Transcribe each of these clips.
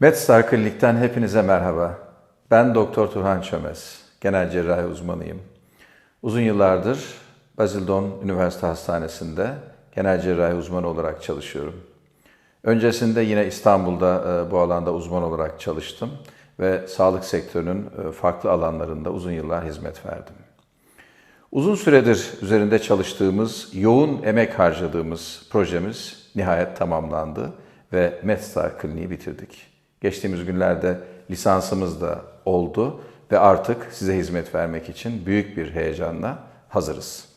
MedStar Klinik'ten hepinize merhaba. Ben Doktor Turhan Çömez, genel cerrahi uzmanıyım. Uzun yıllardır Basildon Üniversite Hastanesi'nde genel cerrahi uzmanı olarak çalışıyorum. Öncesinde yine İstanbul'da e, bu alanda uzman olarak çalıştım ve sağlık sektörünün e, farklı alanlarında uzun yıllar hizmet verdim. Uzun süredir üzerinde çalıştığımız, yoğun emek harcadığımız projemiz nihayet tamamlandı ve MedStar Kliniği bitirdik. Geçtiğimiz günlerde lisansımız da oldu ve artık size hizmet vermek için büyük bir heyecanla hazırız.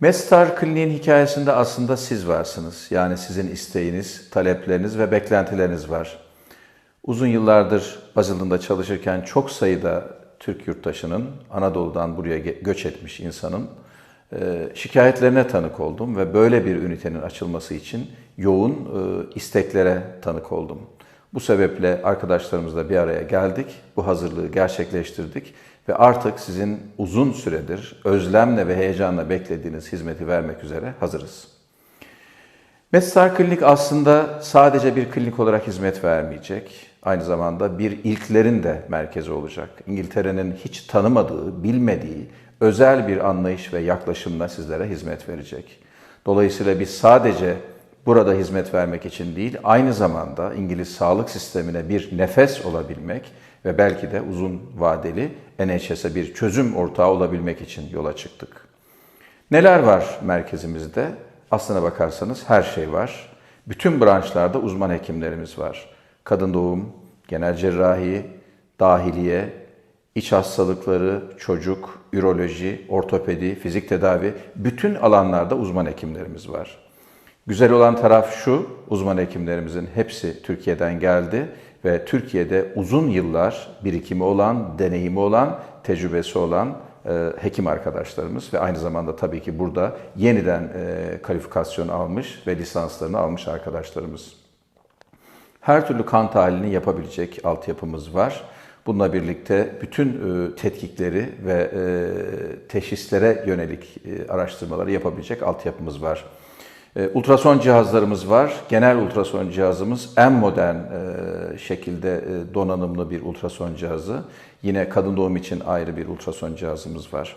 MedStar Kliniğin hikayesinde aslında siz varsınız. Yani sizin isteğiniz, talepleriniz ve beklentileriniz var. Uzun yıllardır Basildon'da çalışırken çok sayıda Türk yurttaşının, Anadolu'dan buraya göç etmiş insanın e, şikayetlerine tanık oldum ve böyle bir ünitenin açılması için yoğun e, isteklere tanık oldum. Bu sebeple arkadaşlarımızla bir araya geldik, bu hazırlığı gerçekleştirdik ve artık sizin uzun süredir özlemle ve heyecanla beklediğiniz hizmeti vermek üzere hazırız. MedStar Klinik aslında sadece bir klinik olarak hizmet vermeyecek. Aynı zamanda bir ilklerin de merkezi olacak. İngiltere'nin hiç tanımadığı, bilmediği özel bir anlayış ve yaklaşımla sizlere hizmet verecek. Dolayısıyla biz sadece burada hizmet vermek için değil, aynı zamanda İngiliz sağlık sistemine bir nefes olabilmek ve belki de uzun vadeli NHS'e bir çözüm ortağı olabilmek için yola çıktık. Neler var merkezimizde? Aslına bakarsanız her şey var. Bütün branşlarda uzman hekimlerimiz var. Kadın doğum, genel cerrahi, dahiliye, iç hastalıkları, çocuk, üroloji, ortopedi, fizik tedavi bütün alanlarda uzman hekimlerimiz var. Güzel olan taraf şu, uzman hekimlerimizin hepsi Türkiye'den geldi ve Türkiye'de uzun yıllar birikimi olan, deneyimi olan, tecrübesi olan e, hekim arkadaşlarımız ve aynı zamanda tabii ki burada yeniden e, kalifikasyon almış ve lisanslarını almış arkadaşlarımız. Her türlü kan tahlilini yapabilecek altyapımız var. Bununla birlikte bütün e, tetkikleri ve teşhislere yönelik araştırmaları yapabilecek altyapımız var. E, ultrason cihazlarımız var. Genel ultrason cihazımız en modern e, şekilde e, donanımlı bir ultrason cihazı. Yine kadın doğum için ayrı bir ultrason cihazımız var.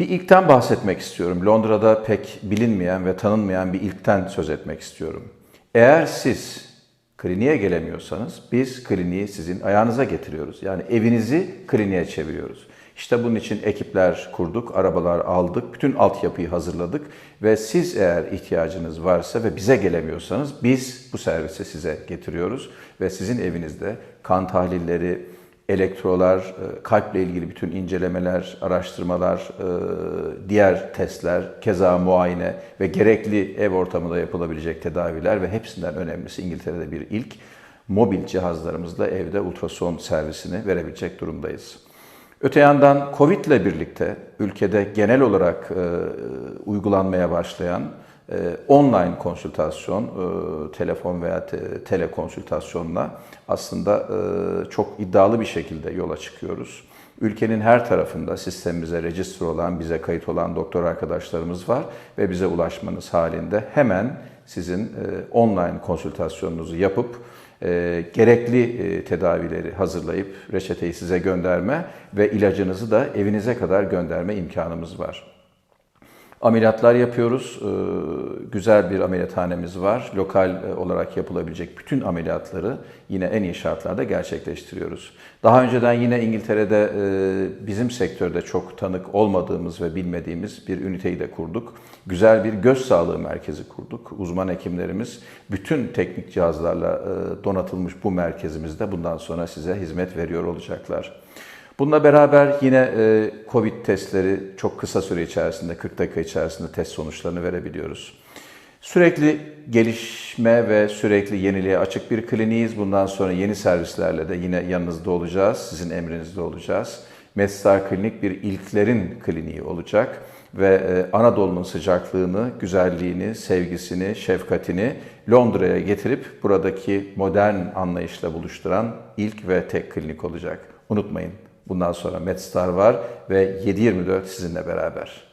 Bir ilkten bahsetmek istiyorum. Londra'da pek bilinmeyen ve tanınmayan bir ilkten söz etmek istiyorum. Eğer siz kliniğe gelemiyorsanız biz kliniği sizin ayağınıza getiriyoruz. Yani evinizi kliniğe çeviriyoruz. İşte bunun için ekipler kurduk, arabalar aldık, bütün altyapıyı hazırladık ve siz eğer ihtiyacınız varsa ve bize gelemiyorsanız biz bu servisi size getiriyoruz ve sizin evinizde kan tahlilleri, elektrolar, e, kalple ilgili bütün incelemeler, araştırmalar, e, diğer testler, keza muayene ve gerekli ev ortamında yapılabilecek tedaviler ve hepsinden önemlisi İngiltere'de bir ilk mobil cihazlarımızla evde ultrason servisini verebilecek durumdayız. Öte yandan Covid ile birlikte ülkede genel olarak e, uygulanmaya başlayan e, online konsültasyon, e, telefon veya te, telekonsültasyonla aslında e, çok iddialı bir şekilde yola çıkıyoruz. Ülkenin her tarafında sistemimize rejistre olan, bize kayıt olan doktor arkadaşlarımız var ve bize ulaşmanız halinde hemen sizin e, online konsültasyonunuzu yapıp e, gerekli e, tedavileri hazırlayıp reçeteyi size gönderme ve ilacınızı da evinize kadar gönderme imkanımız var. Ameliyatlar yapıyoruz. Ee, güzel bir ameliyathanemiz var. Lokal e, olarak yapılabilecek bütün ameliyatları yine en iyi şartlarda gerçekleştiriyoruz. Daha önceden yine İngiltere'de e, bizim sektörde çok tanık olmadığımız ve bilmediğimiz bir üniteyi de kurduk. Güzel bir göz sağlığı merkezi kurduk. Uzman hekimlerimiz bütün teknik cihazlarla e, donatılmış bu merkezimizde bundan sonra size hizmet veriyor olacaklar. Bununla beraber yine e, COVID testleri çok kısa süre içerisinde, 40 dakika içerisinde test sonuçlarını verebiliyoruz. Sürekli gelişme ve sürekli yeniliğe açık bir kliniğiz. Bundan sonra yeni servislerle de yine yanınızda olacağız, sizin emrinizde olacağız. MedStar Klinik bir ilklerin kliniği olacak ve e, Anadolu'nun sıcaklığını, güzelliğini, sevgisini, şefkatini Londra'ya getirip buradaki modern anlayışla buluşturan ilk ve tek klinik olacak. Unutmayın, Bundan sonra MedStar var ve 7-24 sizinle beraber.